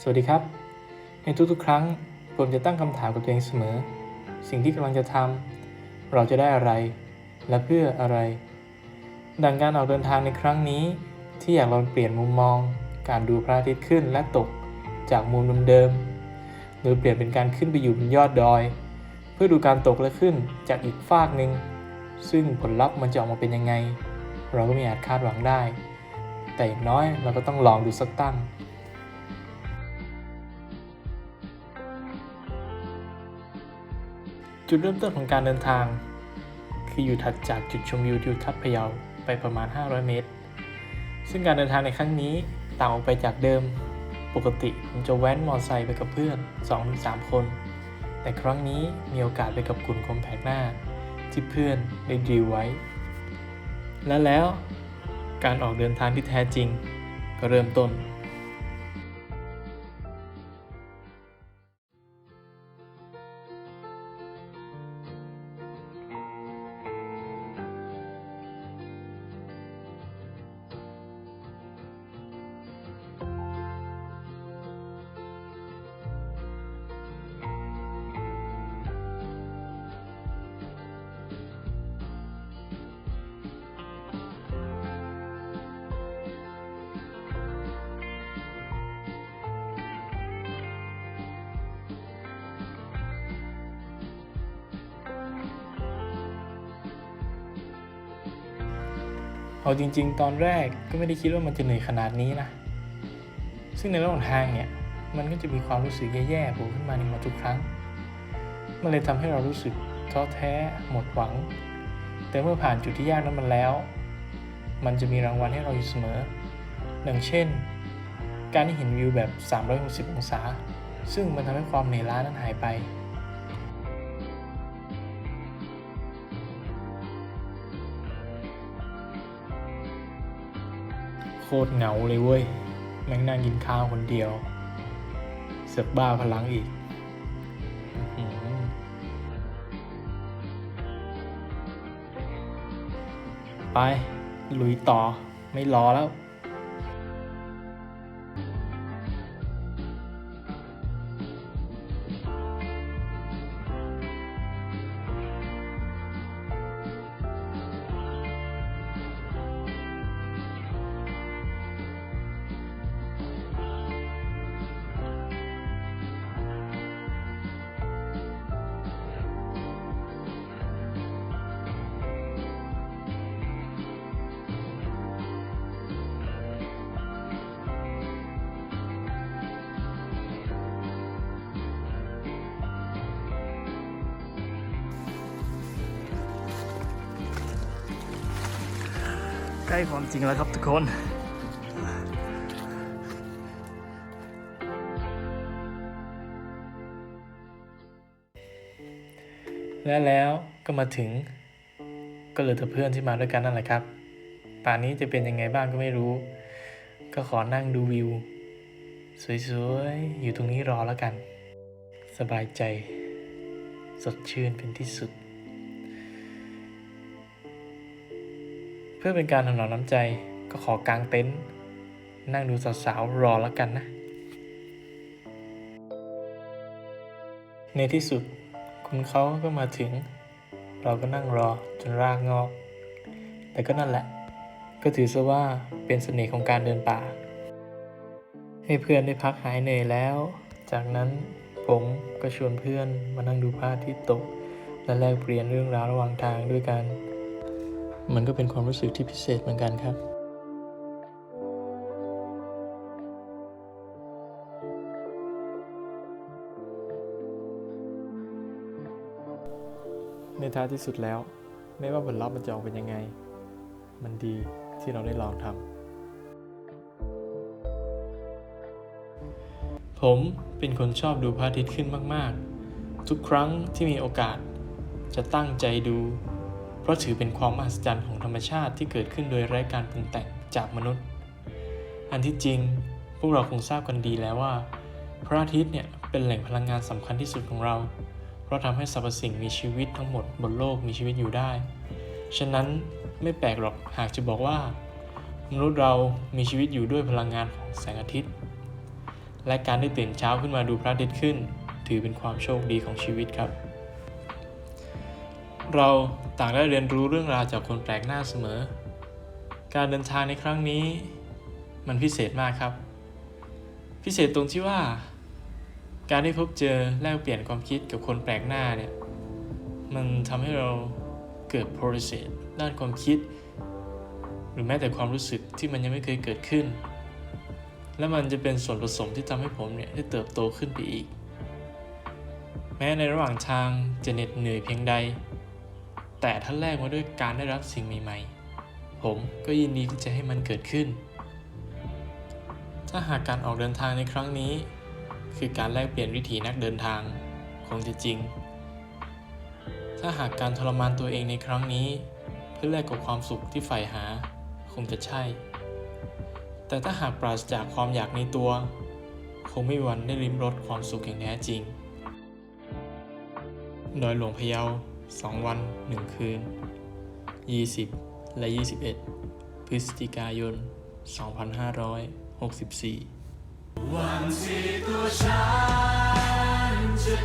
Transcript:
สวัสดีครับ ในทุกๆ ครั้งผมจะตั้งคำถามกับตัวเองเสมอ สิ่งที่กำลังจะทำเราจะได้อะไร และเพื่ออะไร ดังการออกเดินทางในครั้งนี้ ที่อยากลองเปลี่ยนมุมมอง การดูพระอาทิตย์ขึ้นและตกจากมุมเดิมๆโดยเปลี่ยนเป็นการขึ้นไปอยู่บนยอดดอย เพื่อดูการตกและขึ้นจากอีกฟากหนึ่งซึ่งผลลัพธ์มันจะออกมาเป็นยังไง เราก็ไม่อาจคาดหวังได้ แต่อย่างน้อยเราก็ต้องลองดูสักตั้ง จุดเริ่มต้นของการเดินทาง คืออยู่ถัดจากจุดชมวิวทิวทัศน์พะเยาไปประมาณ 500 เมตร ซึ่งการเดินทางในครั้งนี้ต่างออกไปจากเดิม ปกติผมจะแว้นมอเตอร์ไซค์ไปกับเพื่อน 2-3 คน แต่ครั้งนี้มีโอกาสไปกับกลุ่มคมแพกหน้า ที่เพื่อนได้ดีไว้ และแล้วการออกเดินทางที่แท้จริง ก็เริ่มต้น เอาจริง ๆ ตอนแรกก็ไม่ได้คิดว่ามันจะเหนื่อยขนาดนี้นะ ซึ่งในระหว่างทางเนี่ย มันก็จะมีความรู้สึกแย่ๆโผล่ขึ้นมาในหัวทุกครั้ง มันเลยทำให้เรารู้สึกท้อแท้หมดหวัง แต่เมื่อผ่านจุดที่ยากนั้นมันแล้ว มันจะมีรางวัลให้เราอยู่เสมอดังเช่น การได้เห็นวิวแบบ 360 องศา ซึ่งมันทำให้ความเหนื่อยล้านั้นหายไป ตรเหงาเลยเว้ย แม่งนั่งกินข้าวคนเดียว เสือกบ้าพลังอีกอื้อหือไป ลุยต่อไม่รอแล้ว ใกล้ความจริงแล้วครับทุกคนและแล้วก็มาถึง ก็เหลือแต่เพื่อนที่มาด้วยกันนั่นแหละครับ ป่านนี้จะเป็นยังไงบ้างก็ไม่รู้ ก็ขอนั่งดูวิว สวยๆ อยู่ตรงนี้รอแล้วกัน สบายใจ สดชื่นเป็นที่สุด พื่อเป็นการถนอมน้ำใจก็ขอกางเต็นท์นั่งดูสาวๆรอแล้วกันนะ ในที่สุดคุณเขาก็มาถึง เราก็นั่งรอจนรากงอก แต่ก็นั่นแหละ ก็ถือซะว่าเป็นเสน่ห์ของการเดินป่า ให้เพื่อนได้พักหายเหนื่อยแล้ว จากนั้นผมก็ชวนเพื่อนมานั่งดูพระอาทิตย์ตก และแลกเปลี่ยนเรื่องราวระหว่างทางด้วยกัน มันก็เป็นความรู้สึกที่พิเศษเหมือนกันครับ ในท้ายที่สุดแล้ว ไม่ว่าผลลัพธ์มันจะออกเป็นยังไง มันดีที่เราได้ลองทำผมเป็นคนชอบดูพระอาทิตย์ขึ้นมาก ๆ ทุกครั้งที่มีโอกาสจะตั้งใจดู เพราะถือเป็นความมหัศจรรย์ของธรรมชาติที่เกิดขึ้นโดยไร้การปรุงแต่งจากมนุษย์ อันที่จริง พวกเราคงทราบกันดีแล้วว่า พระอาทิตย์เนี่ยเป็นแหล่งพลังงานสำคัญที่สุดของเรา เพราะทำให้สรรพสิ่งมีชีวิตทั้งหมดบนโลกมีชีวิตอยู่ได้ ฉะนั้นไม่แปลกหรอกหากจะบอกว่า มนุษย์เรามีชีวิตอยู่ด้วยพลังงานของแสงอาทิตย์ และการได้ตื่นเช้าขึ้นมาดูพระอาทิตย์ขึ้น ถือเป็นความโชคดีของชีวิตครับ เราต่างได้เรียนรู้เรื่องราวจากคนแปลกหน้าเสมอ การเดินทางในครั้งนี้ มันพิเศษมากครับ พิเศษตรงที่ว่า การได้พบเจอแลกเปลี่ยนความคิดกับคนแปลกหน้าเนี่ย มันทำให้เราเกิด process ด้านความคิด หรือแม้แต่ความรู้สึกที่มันยังไม่เคยเกิดขึ้น และมันจะเป็นส่วนผสมที่ทำให้ผมเนี่ยได้เติบโตขึ้นไปอีก แม้ในระหว่างทางจะเหน็ดเหนื่อยเพียงใด แต่ถ้าแลกมาด้วยการได้รับสิ่งใหม่ๆ ผมก็ยินดีที่จะให้มันเกิดขึ้น ถ้าหากการออกเดินทางในครั้งนี้ คือการแลกเปลี่ยนวิถีนักเดินทางคงจะจริง ถ้าหากการทรมานตัวเองในครั้งนี้ เพื่อแลกกับความสุขที่ใฝ่หา คงจะใช่ แต่ถ้าหากปราศจากความอยากในตัว คงไม่วันได้ริมรสความสุขอย่างแท้จริงดอยหลวงพะเยา 2 วัน 1 คืน 20 และ 21 พฤศจิกายน 2564 วันที่ตัวฉันจะ